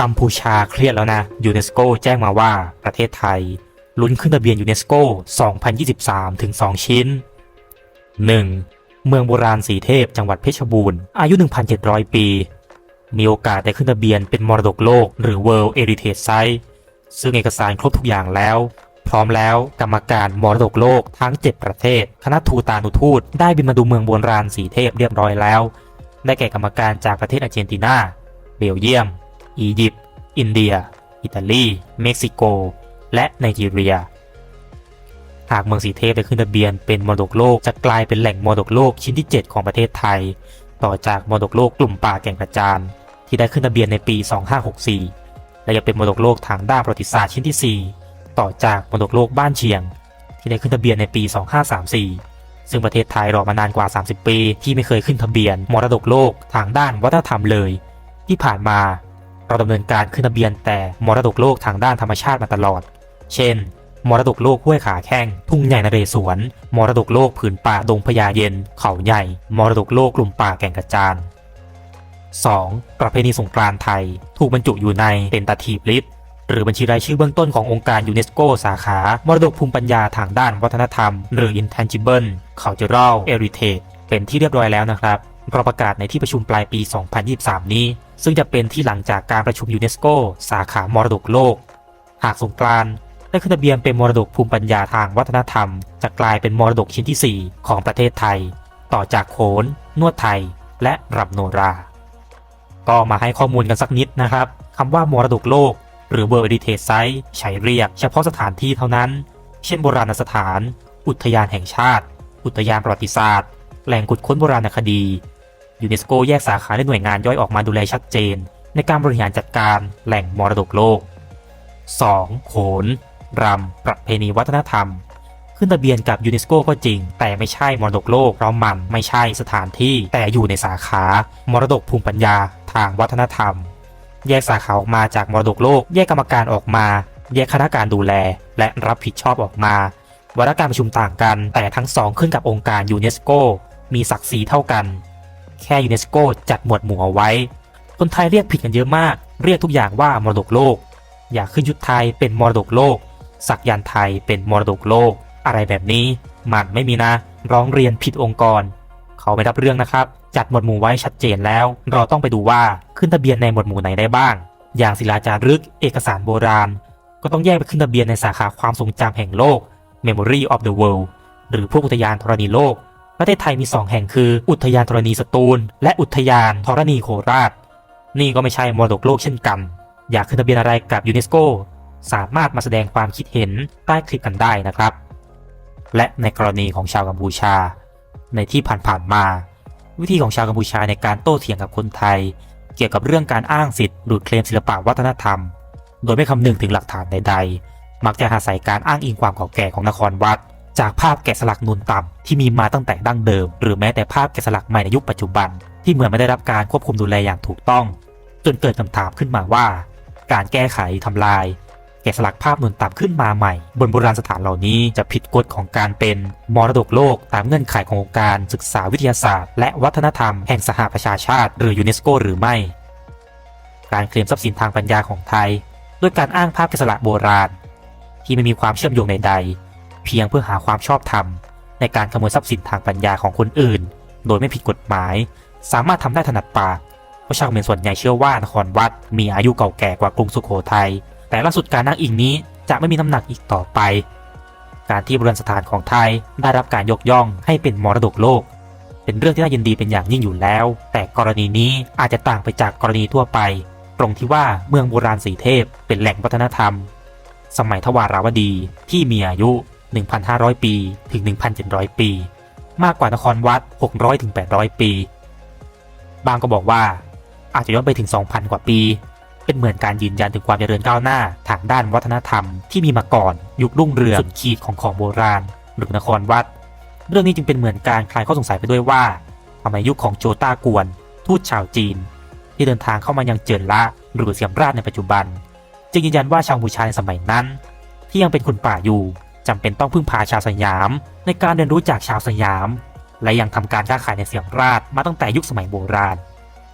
กัมพูชาเครียดแล้วนะยูเนสโกแจ้งมาว่าประเทศไทย ลุ้นขึ้นทะเบียนยูเนสโก 2023 ถึง 2 ชิ้น 1. เมืองโบราณสีเทพจังหวัดเพชรบูรณ์ อายุ 1,700 ปี มีโอกาสได้ขึ้นทะเบียนเป็นมรดกโลกหรือ World Heritage Site ซึ่งเอกสารครบทุกอย่างแล้ว พร้อมแล้วกรรมการมรดกโลกทั้ง 7 ประเทศ คณะทูตานุทูตได้บินมาดูเมืองโบราณสีเทพเรียบร้อยแล้ว ได้แก่กรรมการจากประเทศอาร์เจนตินา เบลเยียม อียิปต์ อินเดีย อิตาลี เม็กซิโก และไนจีเรีย หากเมืองสีเทพได้ขึ้นทะเบียนเป็นมรดกโลกจะกลายเป็นแหล่งมรดกโลกชิ้นที่ 7 ของประเทศไทย ต่อจากมรดกโลกกลุ่มป่าแก่งกระจานที่ได้ขึ้นทะเบียนในปี 2564 และยังเป็นมรดกโลกทางด้านประวัติศาสตร์ชิ้นที่ 4 ต่อจากมรดกโลกบ้านเชียง ที่ได้ขึ้นทะเบียนในปี 2534ซึ่งประเทศไทยรอมานานกว่า 30 ปี ที่ไม่เคยขึ้นทะเบียนมรดกโลกทางด้านวัฒนธรรมเลย ที่ผ่านมา เราดำเนินการขึ้นทะเบียนแต่มรดกโลกทางด้านธรรมชาติมาตลอด เช่น มรดกโลกห้วยขาแข้ง ทุ่งใหญ่นเรศวร มรดกโลกผืนป่าดงพญาเย็น เขาใหญ่ มรดกโลกกลุ่มป่าแก่งกระจาน 2. ประเพณีสงกรานต์ไทย ถูกบรรจุอยู่ในเตนตาทีฟลิสหรือบัญชีรายชื่อเบื้องต้นขององค์การยูเนสโกสาขา มรดกภูมิปัญญาทางด้านวัฒนธรรม หรือ Intangible Cultural Heritage เป็นที่เรียบร้อยแล้วนะครับ เราประกาศในที่ประชุมปลายปี 2023 นี้ ซึ่งจะเป็นที่หลังจากการประชุมยูเนสโกสาขามรดกโลก หากสงกรานได้ขึ้นทะเบียนเป็นมรดกภูมิปัญญาทางวัฒนธรรม จะกลายเป็นมรดกชิ้นที่ 4 ของประเทศไทย ต่อจากโขน นวดไทย และรำโนรา ก็มาให้ข้อมูลกันสักนิดนะครับคำว่ามรดกโลก หรือ World Heritage Site ใช้เรียกเฉพาะสถานที่เท่านั้น เช่นโบราณสถาน อุทยานแห่งชาติ อุทยานประวัติศาสตร์ แหล่งขุดค้นโบราณคดี ยูเนสโกแยกสาขาและหน่วยงานย่อยออกมาดูแลชัดเจน ในการบริหารจัดการแหล่งมรดกโลก 2. โขน รำ ประเพณีวัฒนธรรม ขึ้นทะเบียนกับยูเนสโกก็จริง แต่ไม่ใช่มรดกโลกเพราะมันไม่ใช่สถานที่แต่อยู่ในสาขามรดกภูมิปัญญาทางวัฒนธรรม แยกสาขาออกมาจากมรดกโลก แยกกรรมการออกมา แยกคณะการดูแล และรับผิดชอบออกมาวาระการประชุมต่างกัน แต่ทั้งสองขึ้นกับองค์การยูเนสโกมีศักดิ์ศรีเท่ากัน แค่ยูเนสโกจัดหมวดหมู่เอาไว้ คนไทยเรียกผิดกันเยอะมาก เรียกทุกอย่างว่ามรดกโลก อยากขึ้นยุทธไทยเป็นมรดกโลก สักยันไทยเป็นมรดกโลก อะไรแบบนี้มันไม่มีนะ ร้องเรียนผิดองค์กร เขาไม่รับเรื่องนะครับ จัดหมวดหมู่ไว้ชัดเจนแล้ว เราต้องไปดูว่าขึ้นทะเบียนในหมวดหมู่ไหนได้บ้าง อย่างศิลาจารึก เอกสารโบราณ ก็ต้องแยกไปขึ้นทะเบียนในสาขาความทรงจำแห่งโลก Memory of the World หรือพวกอุทยานธรณีโลก ประเทศไทยมี 2 แห่งคือ อุทยานธรณีสตูล และอุทยานธรณีโคราช นี่ก็ไม่ใช่มรดกโลกเช่นกัน อยากขึ้นทะเบียนอะไรกับยูเนสโกสามารถมาแสดงความคิดเห็นใต้คลิปกันได้นะครับ และในกรณีของชาวกัมพูชา ในที่ผ่านๆมา วิธีของชาวกัมพูชาในการโต้เถียงกับคนไทย เกี่ยวกับเรื่องการอ้างสิทธิ์หรือเคลมศิลปะวัฒนธรรม โดยไม่คำนึงถึงหลักฐานใดๆ มักจะอาศัยการอ้างอิงความเก่าแก่ของนครวัด จากภาพแกะสลักนูนต่ำที่มีมาตั้งแต่ดั้งเดิม หรือแม้แต่ภาพแกะสลักใหม่ในยุคปัจจุบัน ที่เหมือนไม่ได้รับการควบคุมดูแลอย่างถูกต้อง จนเกิดคำถามขึ้นมาว่า การแก้ไขทำลาย แกะสลักภาพนูนต่ำขึ้นมาใหม่ บนโบราณสถานเหล่านี้จะผิดกฎของการเป็นมรดกโลกตามเงื่อนไขขององค์การศึกษาวิทยาศาสตร์ และวัฒนธรรมแห่งสหประชาชาติ หรือยูเนสโกหรือไม่ การเคลมทรัพย์สินทางปัญญาของไทย ด้วยการอ้างภาพแกะสลักโบราณ ที่ไม่มีความเชื่อมโยงใดๆ เพียงเพื่อหาความชอบธรรม ในการขโมยทรัพย์สินทางปัญญาของคนอื่น โดยไม่ผิดกฎหมาย สามารถทำได้ถนัดปากเพราะชาวเขมรส่วนใหญ่เชื่อว่านครวัด มีอายุเก่าแก่กว่ากรุงสุโขทัยแต่ล่าสุดการนั่งอิงนี้จะไม่มีน้ำหนักอีกต่อไป การที่โบราณสถานของไทยได้รับการยกย่องให้เป็นมรดกโลก เป็นเรื่องที่น่ายินดีเป็นอย่างยิ่งอยู่แล้ว แต่กรณีนี้อาจจะต่างไปจากกรณีทั่วไป ตรงที่ว่าเมืองโบราณสีเทพเป็นแหล่งวัฒนธรรม สมัยทวาราวดีที่มีอายุ 1,500 ปี ถึง 1,700 ปี มากกว่านครวัด 600 ถึง 800 ปี บางก็บอกว่า อาจจะย้อนไปถึง 2,000 กว่าปี เป็นเหมือนการยืนยันถึงความเจริญก้าวหน้าทางด้านวัฒนธรรมที่มีมาก่อน ยุครุ่งเรืองสุดขีดของของโบราณ หรือนครวัด เรื่องนี้จึงเป็นเหมือนการคลายข้อสงสัยไปด้วยว่าทำไมยุคของโจต้ากวน ทูตชาวจีน ที่เดินทางเข้ามายังเจินละ หรือเสียมราชในปัจจุบัน จึงยืนยันว่าชาวกัมพูชาในสมัยนั้น ที่ยังเป็นคนป่าอยู่ จำเป็นต้องพึ่งพาชาวสยาม ในการเรียนรู้จากชาวสยาม และยังทำการค้าขายในเสียมราชมาตั้งแต่ยุคสมัยโบราณ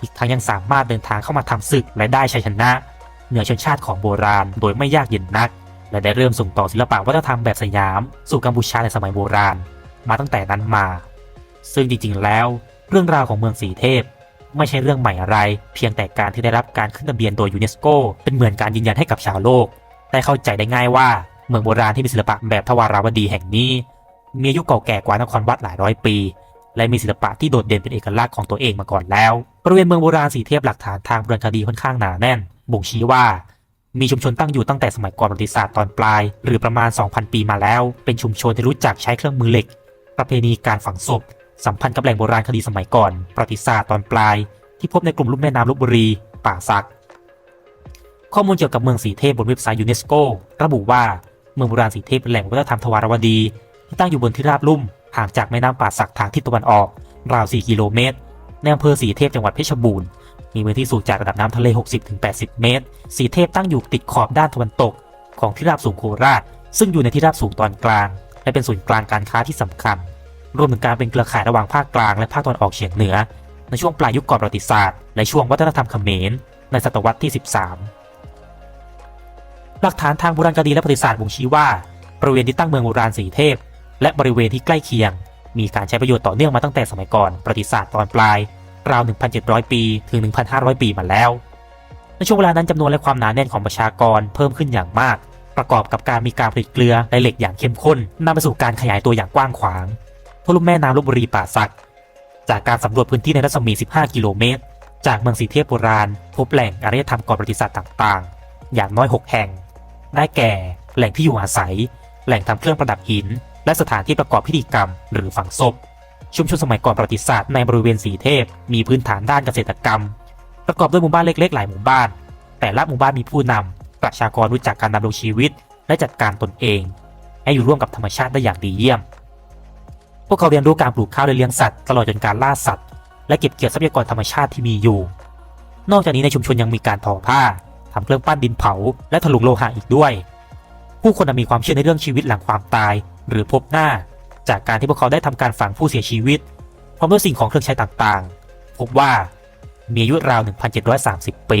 อีกทั้งยังสามารถเดินทางเข้ามาทำศึกและได้ชัยชนะ เหนือชนชาติของโบราณ โดยไม่ยากเย็นนัก และได้เริ่มส่งต่อศิลปะวัฒนธรรมแบบสยาม สู่กัมพูชาในสมัยโบราณ มาตั้งแต่นั้นมา ซึ่งจริงๆแล้ว เรื่องราวของเมืองสีเทพไม่ใช่เรื่องใหม่อะไร เพียงแต่การที่ได้รับการขึ้นทะเบียนโดยยูเนสโก เป็นเหมือนการยืนยันให้กับชาวโลก ได้เข้าใจได้ง่ายว่า เมืองโบราณที่มีศิลปะแบบทวาราวดีแห่งนี้ มีอายุเก่าแก่กว่านครวัดหลายร้อยปี และมีศิลปะที่โดดเด่นเป็นเอกลักษณ์ของตัวเองมาก่อนแล้วบริเวณเมืองโบราณสีเทพหลักฐานทางโบราณคดีค่อนข้างหนาแน่น บ่งชี้ว่า มีชุมชนตั้งอยู่ตั้งแต่สมัยก่อนประวัติศาสตร์ตอนปลาย หรือประมาณ 2,000 ปีมาแล้ว เป็นชุมชนที่รู้จักใช้เครื่องมือเหล็ก ประเพณีการฝังศพ สัมพันธ์กับแหล่งโบราณคดีสมัยก่อนประวัติศาสตร์ตอนปลาย ที่พบในกลุ่มลุ่มแม่น้ำลบบุรี ป่าสัก ข้อมูลเกี่ยวกับเมืองสีเทพบนเว็บไซต์ยูเนสโกระบุว่า เมืองโบราณสีเทพเป็นแหล่งวัฒนธรรมทวารวดี ที่ตั้งอยู่บนที่ราบลุ่มห่างจากแม่น้ำป่าสักทางทิศตะวันออก ราว 4 กิโลเมตรในอำเภอสีเทพจังหวัดเพชรบูรณ์มีพื้นที่สูงจากระดับน้ำทะเล 60-80 เมตร สีเทพตั้งอยู่ติดขอบด้านตะวันตก ของที่ราบสูงโคราช ซึ่งอยู่ในที่ราบสูงตอนกลาง และเป็นศูนย์กลางการค้าที่สำคัญ รวมถึงการเป็นเครือข่ายระหว่างภาคกลางและภาคตะวันออกเฉียงเหนือ ในช่วงปลายยุคก่อนประวัติศาสตร์ และช่วงวัฒนธรรมเขมรในศตวรรษที่ 13 หลักฐานทางโบราณคดีและประวัติศาสตร์บ่งชี้ว่าบริเวณที่ตั้งเมืองโบราณสีเทพ และบริเวณที่ใกล้เคียง มีการใช้ประโยชน์ต่อเนื่องมาตั้งแต่สมัยก่อนประวัติศาสตร์ตอนปลาย ราว 1,700 ปีถึง 1,500 ปีมาแล้ว ในช่วงเวลานั้นจำนวนและความหนาแน่นของประชากรเพิ่มขึ้นอย่างมาก ประกอบกับการมีการผลิตเกลือและเหล็กอย่างเข้มข้นนำไปสู่การขยายตัวอย่างกว้างขวางทั่วลุ่มแม่น้ำลบบุรีป่าสัก จากการสำรวจพื้นที่ในรัศมี 15 กิโลเมตร จากเมืองสีเทพโบราณ พบแหล่งอารยธรรมก่อนประวัติศาสตร์ต่าง ๆ อย่างน้อย 6 แห่ง ได้แก่ แหล่งที่อยู่อาศัย แหล่งทำเครื่องประดับหิน และสถานที่ประกอบพิธีกรรม หรือฝังศพ ชุมชนสมัยก่อนประวัติศาสตร์ในบริเวณสีเทพ มีพื้นฐานด้านเกษตรกรรม ประกอบด้วยหมู่บ้านเล็กๆ หลายหมู่บ้าน แต่ละหมู่บ้านมีผู้นำประชากรรู้จักการดำรงชีวิต และจัดการตนเอง ให้อยู่ร่วมกับธรรมชาติได้อย่างดีเยี่ยม พวกเขาเรียนรู้การปลูกข้าวและเลี้ยงสัตว์ตลอดจนการล่าสัตว์และเก็บเกี่ยวทรัพยากรธรรมชาติที่มีอยู่ นอกจากนี้ในชุมชนยังมีการทอผ้า ทำเครื่องปั้นดินเผา และถลุงโลหะอีกด้วย ผู้คนมีความเชื่อในเรื่องชีวิตหลังความตาย หรือพบหน้า จากการที่พวกเขาได้ทำการฝังผู้เสียชีวิตพร้อมด้วยสิ่งของเครื่องใช้ต่างๆ พบว่ามีอายุราว 1,730 ปี